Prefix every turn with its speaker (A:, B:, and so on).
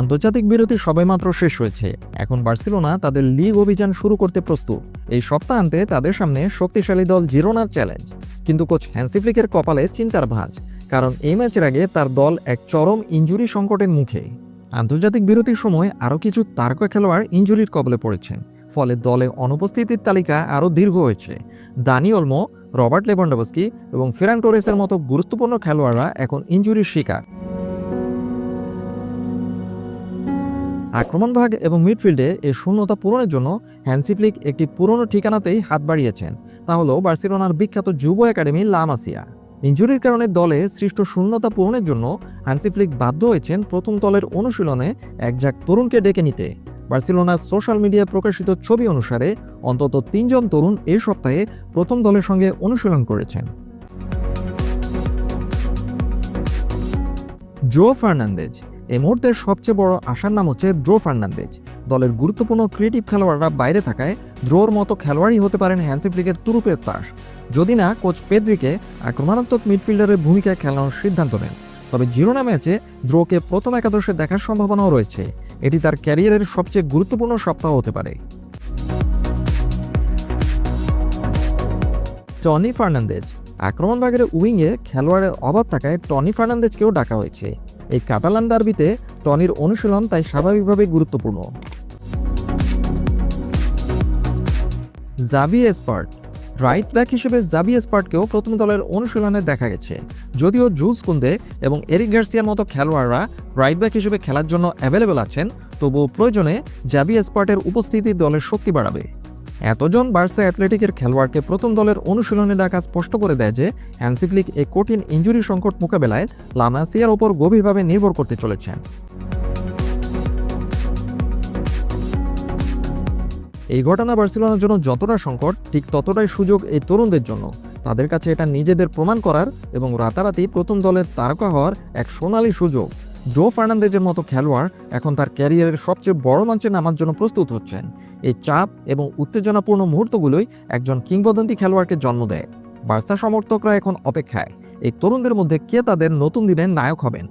A: আন্তর্জাতিক বিরতি সবেমাত্র শেষ হয়েছে। এখন বার্সেলোনা তাদের লিগ অভিযান শুরু করতে প্রস্তুত। এই সপ্তাহান্তে তাদের সামনে শক্তিশালী দল জিরোনার চ্যালেঞ্জ। কিন্তু কোচ হ্যান্সিফ্লিকের কপালে চিন্তার ভাঁজ, কারণ এই ম্যাচের আগে তার দল এক চরম ইঞ্জুরি সংকটের মুখে। আন্তর্জাতিক বিরতির সময় আরও কিছু তারকা খেলোয়াড় ইঞ্জুরির কবলে পড়েছেন, ফলে দলে অনুপস্থিতির তালিকা আরও দীর্ঘ হয়েছে। দানি অলমো রবার্ট লেভানডোভস্কি এবং ফেরান টোরেসের মতো গুরুত্বপূর্ণ খেলোয়াড়রা এখন ইঞ্জুরির শিকার। আক্রমণভাগ এবং মিডফিল্ডে এই শূন্যতা পূরণের জন্য হ্যান্সিফ্লিক একটি পুরনো ঠিকানাতেই হাত বাড়িয়েছেন। তা হলো বার্সেলোনার বিখ্যাত যুব একাডেমি লামাসিয়া ইঞ্জুরির কারণে দলে সৃষ্ট শূন্যতা পূরণের জন্য হ্যান্সিফ্লিক বাধ্য হয়েছেন প্রথম দলের অনুশীলনে এক ঝাঁক তরুণকে ডেকে নিতে। বার্সেলোনার সোশ্যাল মিডিয়ায় প্রকাশিত ছবি অনুসারে অন্তত তিনজন তরুণ এই সপ্তাহে প্রথম দলের সঙ্গে অনুশীলন করেছেন। জো ফার্নান্দেজ এই মুহূর্তের সবচেয়ে বড় আশার নাম হচ্ছে ড্রো ফার্নান্দেজ। দলের গুরুত্বপূর্ণ ক্রিয়েটিভ খেলোয়াড়রা বাইরে থাকায় ড্রোর মতো খেলোয়াড়ই হতে পারেন হ্যান্সিফ্লিকের তুরুপের তাস যদি না, কোচ পেদ্রিকে আক্রমণাত্মক মিডফিল্ডারের ভূমিকায় খেলানোর সিদ্ধান্ত নেন। তবে জিরোনা ম্যাচে ড্রোকে প্রথম একাদশে দেখার সম্ভাবনাও রয়েছে। এটি তার ক্যারিয়ারের সবচেয়ে গুরুত্বপূর্ণ সপ্তাহ হতে পারে। Tony Fernandes. আক্রমণ ভাগের উইংয়ে খেলোয়াড়ের অভাব থাকায় টনি ফার্নান্দেজকেও ডাকা হয়েছে। এই কাটালান ডার্বিতে টনির অনুশীলন তাই স্বাভাবিকভাবে গুরুত্বপূর্ণ। জাবি এসপার্ট রাইট ব্যাক হিসেবে জাবি এসপার্টকেও প্রথম দলের অনুশীলনে দেখা গেছে। যদিও জুলস কুন্দে এবং এরিক গার্সিয়ার মতো খেলোয়াড়রা রাইট ব্যাক হিসেবে খেলার জন্য অ্যাভেলেবেল আছেন, তবুও প্রয়োজনে জাবি এসপার্টের উপস্থিতি দলের শক্তি বাড়াবে। এতজন বার্সা অ্যাথলেটিকের খেলোয়াড়কে প্রথম দলের অনুশীলনে ডাকা স্পষ্ট করে দেয় যে হ্যান্সিফ্লিক এই কঠিন ইঞ্জুরি সংকট মোকাবেলায় লামাসিয়ার ওপর গভীরভাবে নির্ভর করতে চলেছেন। এই ঘটনা বার্সেলোনার জন্য যতটা সংকট, ঠিক ততটাই সুযোগ এই তরুণদের জন্য। তাদের কাছে এটা নিজেদের প্রমাণ করার এবং রাতারাতি প্রথম দলের তারকা হওয়ার এক সোনালী সুযোগ। জো ফার্নান্দেজের মতো খেলোয়াড় এখন তার ক্যারিয়ারের সবচেয়ে বড় মঞ্চে নামার জন্য প্রস্তুত হচ্ছেন। এই চাপ এবং উত্তেজনাপূর্ণ মুহূর্তগুলোই একজন কিংবদন্তি খেলোয়াড়কে জন্ম দেয়। বার্সা সমর্থকরা এখন অপেক্ষায়। এই তরুণদের মধ্যে কে তাদের নতুন দিনের নায়ক হবেন?